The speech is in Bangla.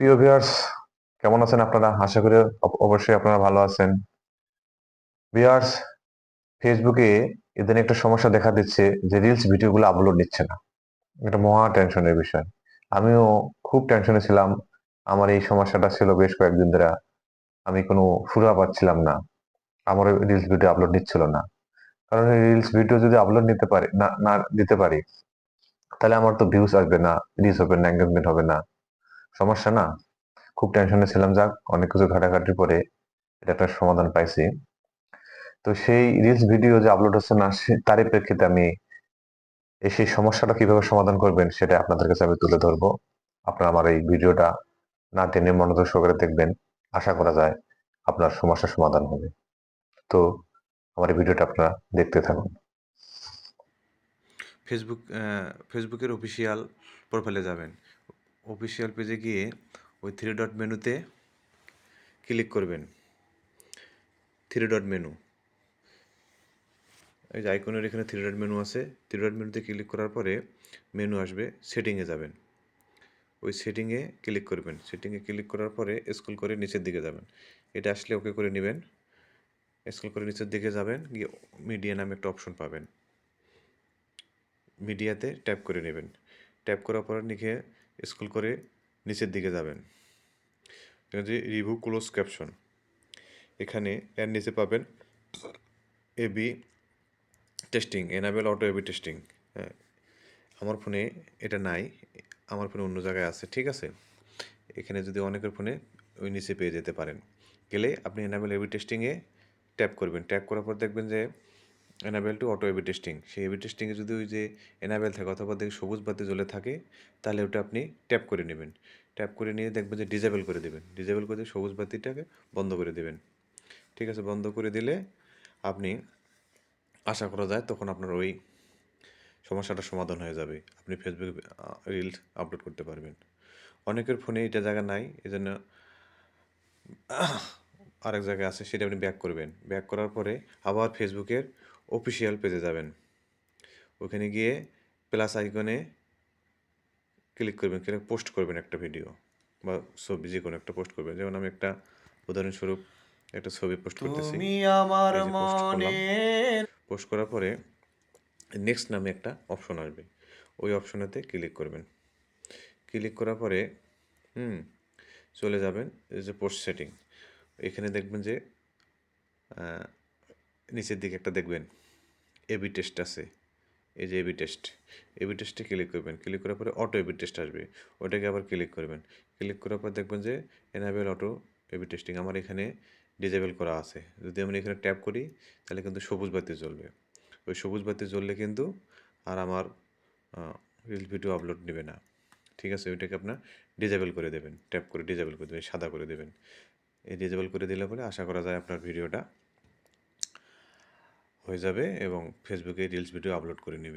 প্রিয় ভিউয়ার্স কেমন আছেন আপনারা? আশা করি অবশ্যই আপনারা ভালো আছেন। ভিউয়ার্স ফেসবুকে এদিন একটা সমস্যা দেখা দিচ্ছে যে রিলস ভিডিওগুলো আপলোড নিচ্ছে না। এটা মহা টেনশনের বিষয়। আমিও খুব টেনশনে ছিলাম। আমার এই সমস্যাটা ছিল বেশ কয়েকদিন ধরে। আমি কোনো ফুরা পাচ্ছিলাম না। আমার রিলস ভিডিও আপলোড নিচ্ছিল না। কারণ রিলস ভিডিও যদি আপলোড নিতে পারি না না দিতে পারি, তাহলে আমার তো ভিউজ আসবে না রিচ হবে না এঙ্গেজমেন্ট হবে না। সমস্যা না। খুব টেনশনে ছিলাম, যাক, অনেক কিছু ঘাটাঘাটির পরে এটা একটা সমাধান পাইছি। তো সেই রিলস ভিডিও যে আপলোড হচ্ছে না তারই প্রেক্ষিতে আমি সেই সমস্যাটা কীভাবে সমাধান করবেন সেটা আপনাদের কাছে আমি তুলে ধরবো। আপনারা আমার এই ভিডিওটা না টেনে মনোযোগ সহকারে দেখবেন। আশা করা যায় আপনার সমস্যার সমাধান হবে। তো আমার এই ভিডিওটা আপনারা দেখতে থাকুন। ফেসবুক ফেসবুকের অফিসিয়াল প্রোফাইলে যাবেন। অফিসিয়াল পেজে গিয়ে ওই থ্রি ডট মেনুতে ক্লিক করবেন। থ্রি ডট মেনু এই যে আইকনের এখানে থ্রি ডট মেনু আছে। থ্রি ডট মেনুতে ক্লিক করার পরে মেনু আসবে সেটিংয়ে যাবেন। ওই সেটিংয়ে ক্লিক করবেন। সেটিংয়ে ক্লিক করার পরে স্কুল করে নিচের দিকে যাবেন। এটা আসলে ওকে করে নেবেন। স্কুল করে নিচের দিকে যাবেন, গিয়ে মিডিয়া নামে একটা অপশন পাবেন। মিডিয়াতে ট্যাপ করে নেবেন। ট্যাপ করার পর লিখে স্ক্রল করে নিচের দিকে যাবেন। যে রিভিউ ক্লোজ ক্যাপশন। এখানে এর নিচে পাবেন A B testing enable auto A B testing হ্যাঁ আমার ফোনে এটা নাই, আমার ফোনে অন্য জায়গায় আছে, ঠিক আছে? এখানে যদি অনেকের ফোনে ওই নিচে পেয়ে যেতে পারেন। গেলে আপনি এনাবেল এবি টেস্টিংয়ে ট্যাপ করবেন। ট্যাপ করার পর দেখবেন যে enable to auto A B testing সেই এবি টেস্টিংয়ে যদি ওই যে এনাবেল থাকে অথবা দেখি সবুজ বাতি জ্বলে থাকে, তাহলে ওটা আপনি ট্যাপ করে নেবেন। ট্যাপ করে নিয়ে দেখবেন যে ডিজেবল করে দেবেন। ডিজেবল করে সবুজ বাতিটাকে বন্ধ করে দেবেন। ঠিক আছে, বন্ধ করে দিলে আপনি, আশা করা যায় তখন আপনার ওই সমস্যাটা সমাধান হয়ে যাবে। আপনি ফেসবুকে রিলস আপলোড করতে পারবেন। অনেকের ফোনে এটা জায়গা নাই এই জন্য আরেক জায়গায় আছে, সেটা আপনি ব্যাক করবেন। ব্যাক করার পরে আবার ফেসবুকের অফিসিয়াল পেজে যাবেন। ওখানে গিয়ে প্লাস আইকনে ক্লিক করবেন ক্লিক পোস্ট করবেন একটা ভিডিও বা ছবি যে কোনো একটা পোস্ট করবেন। যেমন আমি একটা উদাহরণস্বরূপ একটা ছবি পোস্ট করতেছি। আমার। মনে পোস্ট করার পরে নেক্সট নামে একটা অপশন আসবে। ওই অপশনেতে ক্লিক করবেন। ক্লিক করার পরে হুম চলে যাবেন এই যে পোস্ট সেটিং এখানে দেখবেন যে নিচের দিকে একটা দেখবেন এবি টেস্ট আছে। এই যে A B test A B টেস্টে ক্লিক করবেন। ক্লিক করার পরে অটো এবি টেস্ট আসবে। ওটাকে আবার ক্লিক করবেন। ক্লিক করার পর দেখবেন যে এনাবেল অটো এবি টেস্টিং আমার এখানে ডিজেবল করা আছে। যদি আমি এখানে ট্যাপ করি, তাহলে কিন্তু সবুজ বাতি জ্বলবে। ওই সবুজ বাতি জ্বললে কিন্তু আর আমার রিল ভিডিও আপলোড নেবে না। ঠিক আছে? ওইটাকে আপনার ডিজেবল করে দেবেন। ট্যাপ করে ডিজেবল করে দেবেন, সাদা করে দেবেন। এই ডিজেবল করে দিলে পরে আশা করা যায় আপনার ভিডিওটা হয়ে যাবে এবং ফেসবুকে রিলস ভিডিও আপলোড করে নেবে।